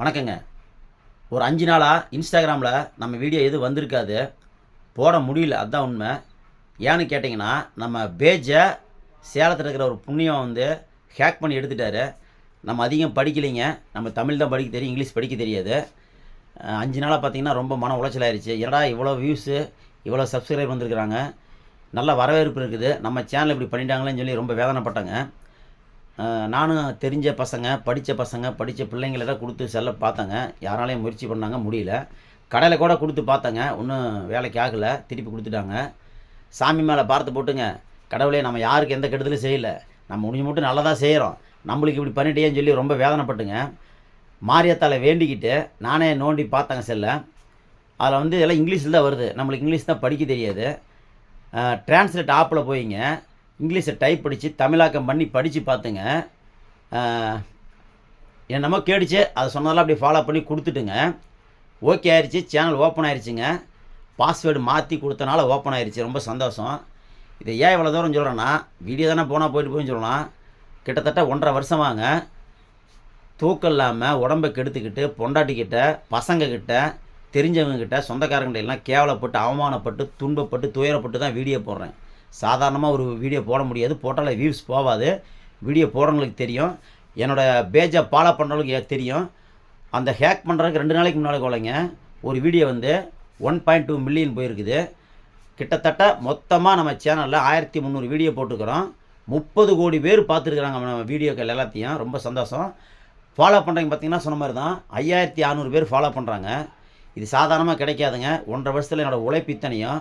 வணக்கங்க. ஒரு அஞ்சு நாளாக இன்ஸ்டாகிராமில் நம்ம வீடியோ எதுவும் வந்திருக்காது. போட முடியல அதுதான் உண்மை. ஏன்னு கேட்டிங்கன்னா நம்ம பேஜை சேலத்தில் இருக்கிற ஒரு புண்ணியம் வந்து ஹேக் பண்ணி எடுத்துட்டாரு. நம்ம அதிகம் படிக்கலைங்க. நம்ம தமிழ் தான் படிக்க தெரியும் இங்கிலீஷ் படிக்க தெரியாது. அஞ்சு நாளாக பார்த்தீங்கன்னா ரொம்ப மன உளைச்சலாயிருச்சு என்னடா இவ்வளோ வியூஸு இவ்வளோ சப்ஸ்கிரைப் வந்திருக்கிறாங்க. நல்ல வரவேற்பு இருக்குது. நம்ம சேனல் இப்படி பண்ணிட்டாங்களேன்னு சொல்லி ரொம்ப வேதனைப்பட்டேங்க. நானும் தெரிஞ்ச பசங்க படித்த பசங்க படித்த பிள்ளைங்கள கொடுத்து செல்ல பார்த்தேங்க. யாராலையும் முயற்சி பண்ணாங்க முடியல. கடையில் கூட கொடுத்து பார்த்தேங்க. ஒன்றும் வேலைக்கு ஆகலை. திருப்பி கொடுத்துட்டாங்க. சாமி மேலே பார்த்து போட்டுங்க. கடவுளே நம்ம யாருக்கு எந்த கெடுதலும் செய்யலை. நம்ம முடிஞ்ச மட்டும் நல்லதாக செய்கிறோம் நம்மளுக்கு இப்படி பண்ணிட்டேன்னு சொல்லி ரொம்ப வேதனைப்பட்டுங்க. மாரியத்தால் வேண்டிக்கிட்டு நானே நோண்டி பார்த்தேங்க செல்ல. அதில் வந்து எல்லாம் இங்கிலீஷில் தான் வருது. நம்மளுக்கு இங்கிலீஷ் தான் படிக்க தெரியாது. டிரான்ஸ்லேட் ஆப்பில் போயிங்க. இங்கிலீஷை டைப் படித்து தமிழாக்கம் பண்ணி படித்து பார்த்துங்க. என்னமோ கேடுச்சு அதை சொன்னதெல்லாம் அப்படி ஃபாலோ பண்ணி கொடுத்துட்டுங்க. ஓகே ஆயிடுச்சு சேனல் ஓப்பன் ஆயிடுச்சுங்க பாஸ்வேர்டு மாற்றி கொடுத்தனால ஓப்பன் ஆயிடுச்சு ரொம்ப சந்தோஷம். இதை ஏன் இவ்வளோ தூரம் சொல்கிறேன்னா வீடியோ தானே போனால் போயிட்டு போயின்னு சொல்லலாம். கிட்டத்தட்ட ஒன்றரை வருஷமாங்க. தூக்கம் இல்லாமல் உடம்பை கெடுத்துக்கிட்டு பொண்டாட்டிக்கிட்ட பசங்கக்கிட்ட தெரிஞ்சவங்கக்கிட்ட சொந்தக்காரங்கிட்ட எல்லாம் கேவலப்பட்டு அவமானப்பட்டு துன்பப்பட்டு துயரப்பட்டு தான் வீடியோ போடுறேன். சாதாரணமாக ஒரு வீடியோ போட முடியாது. போட்டால் வியூஸ் போகாது வீடியோ போடுறவங்களுக்கு தெரியும். என்னோடய பேஜை ஃபாலோ பண்ணுறவங்களுக்கு தெரியும். அந்த ஹேக் பண்ணுறதுக்கு ரெண்டு நாளைக்கு முன்னால் போலங்க ஒரு வீடியோ வந்து ஒன் பாயிண்ட் டூ மில்லியன் போயிருக்குது. கிட்டத்தட்ட மொத்தமாக நம்ம சேனலில் ஆயிரத்தி முந்நூறு வீடியோ போட்டுக்கிறோம் முப்பது கோடி பேர் பார்த்துருக்குறாங்க நம்ம வீடியோக்கள் எல்லாத்தையும். ரொம்ப சந்தோஷம். ஃபாலோ பண்ணுறவங்க பார்த்தீங்கன்னா சொன்ன மாதிரி தான் ஐயாயிரத்தி அறநூறு பேர் ஃபாலோ பண்ணுறாங்க இது சாதாரணமாக கிடைக்காதுங்க. ஒன்றரை வருஷத்தில் என்னோடய உழைப்பு இத்தனையும்.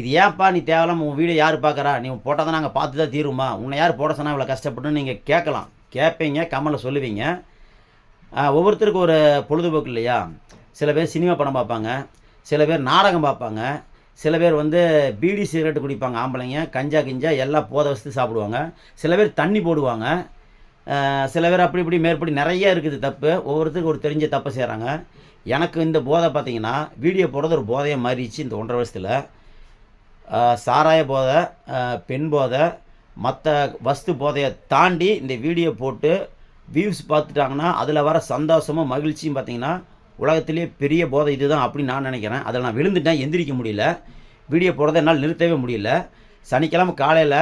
இது ஏன்ப்பா நீ தேவையில்லாமல் உன் வீடியோ யார் பார்க்குறா? நீ போட்டால் தான் நாங்கள் பார்த்து தான் தீருமா உன்னை யார் போட சொன்னால் இவ்வளோ கஷ்டப்பட்டுன்னு நீங்கள் கேட்கலாம். கேட்பீங்க கமலில் சொல்லுவீங்க. ஒவ்வொருத்தருக்கும் ஒரு பொழுதுபோக்கு இல்லையா? சில பேர் சினிமா படம் பார்ப்பாங்க சில பேர் நாடகம் பார்ப்பாங்க சில பேர் வந்து பீடி சிகரெட்டு குடிப்பாங்க ஆம்பளைங்க கஞ்சா கிஞ்சா எல்லாம் போத வசதி சாப்பிடுவாங்க. சில பேர் தண்ணி போடுவாங்க. சில பேர் அப்படி இப்படி மேற்படி நிறைய இருக்குது தப்பு. ஒவ்வொருத்தருக்கும் ஒரு தெரிஞ்ச தப்பை செய்கிறாங்க எனக்கு இந்த போதை பார்த்தீங்கன்னா வீடியோ போடுறது ஒரு போதையை மாறிடுச்சு இந்த ஒன்றரை வருஷத்தில். சாராய போதை பெண் போதை மற்ற வஸ்து போதையை தாண்டி இந்த வீடியோ போட்டு வியூஸ் பார்த்துட்டாங்கன்னா அதில் வர சந்தோஷமும் மகிழ்ச்சியும் பார்த்திங்கன்னா உலகத்திலேயே பெரிய போதை இதுதான் அப்படின்னு நான் நினைக்கிறேன். அதில் நான் விழுந்துட்டேன் எந்திரிக்க முடியல. வீடியோ போடுறதை என்னால் நிறுத்தவே முடியல. சனிக்கிழமை காலையில்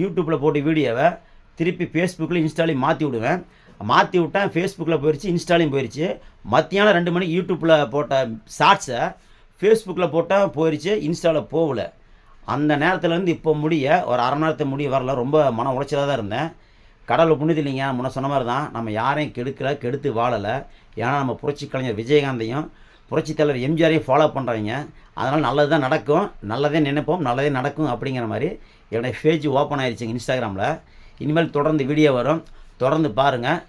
யூடியூப்பில் போட்டு வீடியோவை திருப்பி ஃபேஸ்புக்கில் இன்ஸ்டாலையும் மாற்றி விடுவேன். மாற்றி விட்டேன் ஃபேஸ்புக்கில் போயிடுச்சு இன்ஸ்டாலையும் போயிடுச்சு மத்தியானம் ரெண்டு மணிக்கு யூடியூப்பில் போட்ட ஷார்ட்ஸை ஃபேஸ்புக்கில் போட்டால் போயிடுச்சு இன்ஸ்டாவில் போகல. அந்த நேரத்துலேருந்து இப்போ முடிய ஒரு அரை மணி நேரத்தை முடிய வரல ரொம்ப மன உளைச்சலாக தான் இருந்தேன். கடவுள் புண்ணியது இல்லைங்க முன்ன சொன்ன மாதிரி தான் நம்ம யாரையும் கெடுக்கல கெடுத்து வாழலை. ஏன்னா நம்ம புரட்சி கலைஞர் விஜயகாந்தையும் புரட்சி தலைவர் எம்ஜிஆரையும் ஃபாலோ பண்ணுறவங்க அதனால் நல்லது தான் நடக்கும். நல்லதே நினைப்போம் நல்லதே நடக்கும் அப்படிங்கிற மாதிரி என்னுடைய பேஜ் ஓப்பன் ஆயிடுச்சுங்க இன்ஸ்டாகிராமில் இனிமேல் தொடர்ந்து வீடியோ வரும். தொடர்ந்து பாருங்கள்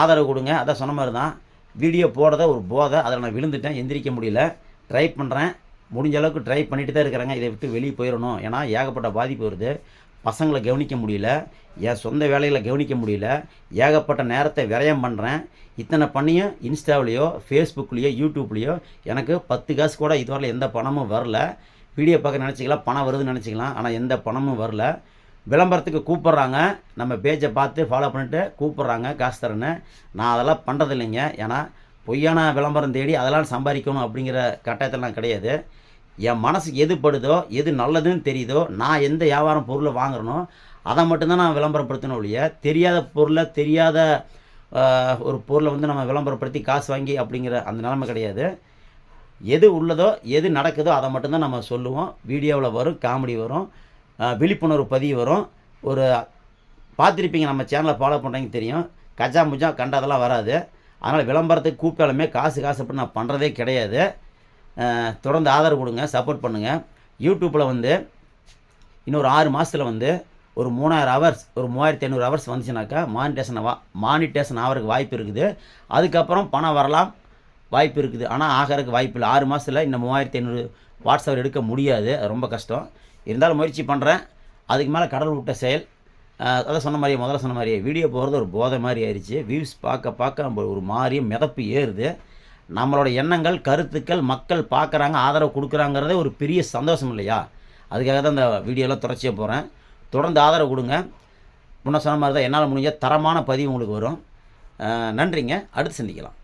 ஆதரவு கொடுங்க. அதான் சொன்ன மாதிரி தான். வீடியோ போடுறத ஒரு போதை. அதில் நான் விழுந்துட்டேன். எந்திரிக்க முடியல. ட்ரை பண்ணுறேன் முடிஞ்ச அளவுக்கு ட்ரை பண்ணிட்டு தான் இருக்கிறாங்க. இதை விட்டு வெளியே போயிடணும் ஏன்னா ஏகப்பட்ட பாதிப்பு வருது. பசங்களை கவனிக்க முடியல. என் சொந்த வேலைகளை கவனிக்க முடியல. ஏகப்பட்ட நேரத்தை விரயம் பண்ணுறேன் இத்தனை பண்ணியும் இன்ஸ்டாவிலேயோ ஃபேஸ்புக்லேயோ யூடியூப்லேயோ எனக்கு பத்து காசு கூட இதுவரையில் எந்த பணமும் வரல. வீடியோ பார்க்க நினச்சிக்கலாம் பணம் வருதுன்னு நினச்சிக்கலாம். ஆனால் எந்த பணமும் வரல. விளம்பரத்துக்கு கூப்பிட்றாங்க. நம்ம பேஜை பார்த்து ஃபாலோ பண்ணிட்டு கூப்பிட்றாங்க. காசு தரேன்னு. நான் அதெல்லாம் பண்ணுறது இல்லைங்க ஏன்னா பொய்யான விளம்பரம் தேடி அதெல்லாம் சம்பாதிக்கணும் அப்படிங்கிற கட்டாயத்தெல்லாம் கிடையாது. என் மனசுக்கு எது படுதோ எது நல்லதுன்னு தெரியுதோ நான் எந்த வியாபாரம் பொருளை வாங்குறனோ அதை மட்டும்தான் நான் விளம்பரப்படுத்தணும் ஒழிய தெரியாத பொருளை தெரியாத ஒரு பொருளை வந்து நம்ம விளம்பரப்படுத்தி காசு வாங்கி அப்படிங்கிற அந்த நிலைமை கிடையாது. எது உள்ளதோ எது நடக்குதோ அதை மட்டும்தான் நம்ம சொல்லுவோம். வீடியோவில் வரும் காமெடி வரும் விழிப்புணர்வு பதிவு வரும். ஒரு பார்த்துருப்பீங்க நம்ம சேனலை ஃபாலோ பண்ணுறீங்க தெரியும். கஜா முஜா கண்டதெல்லாம் வராது. அதனால் விளம்பரத்துக்கு கூப்பிட்டாலுமே காசு காசு காசுப்பட்டு நான் பண்ணுறதே கிடையாது. தொடர்ந்து ஆதரவு கொடுங்க சப்போர்ட் பண்ணுங்கள் யூடியூப்பில் வந்து இன்னொரு ஆறு மாதத்தில் வந்து ஒரு மூணாயிரம் ஹவர்ஸ் ஒரு மூவாயிரத்தி ஐநூறு ஹவர்ஸ் வந்துச்சுனாக்கா மானிட்டேஷன் வா மானிட்டேஷன் ஆகிறதுக்கு வாய்ப்பு இருக்குது. அதுக்கப்புறம் பணம் வரலாம் வாய்ப்பு இருக்குது. ஆனால் ஆகிறதுக்கு வாய்ப்பு இல்லை. ஆறு மாதத்தில் இந்த மூவாயிரத்தி ஐநூறு வாட்ஸ்அப் எடுக்க முடியாது. ரொம்ப கஷ்டம். இருந்தாலும் முயற்சி பண்ணுறேன் அதுக்கு மேலே கடல் விட்ட செயல். அதை சொன்ன மாதிரியே முதல்ல சொன்ன மாதிரியே வீடியோ போகிறது ஒரு போதை மாதிரி ஆயிடுச்சு வியூஸ் பார்க்க பார்க்க நம்ம ஒரு மாதிரியும் மிதப்பு ஏறுது. நம்மளோட எண்ணங்கள் கருத்துக்கள் மக்கள் பார்க்குறாங்க ஆதரவு கொடுக்குறாங்கிறதே ஒரு பெரிய சந்தோஷம் இல்லையா? அதுக்காக தான் இந்த வீடியோலாம் தொடர்ச்சியாக போகிறேன் தொடர்ந்து ஆதரவு கொடுங்க. முன்ன சொன்ன மாதிரி தான் என்னால் முடிஞ்ச தரமான பதிவு உங்களுக்கு வரும். நன்றிங்க. அடுத்து சந்திக்கலாம்.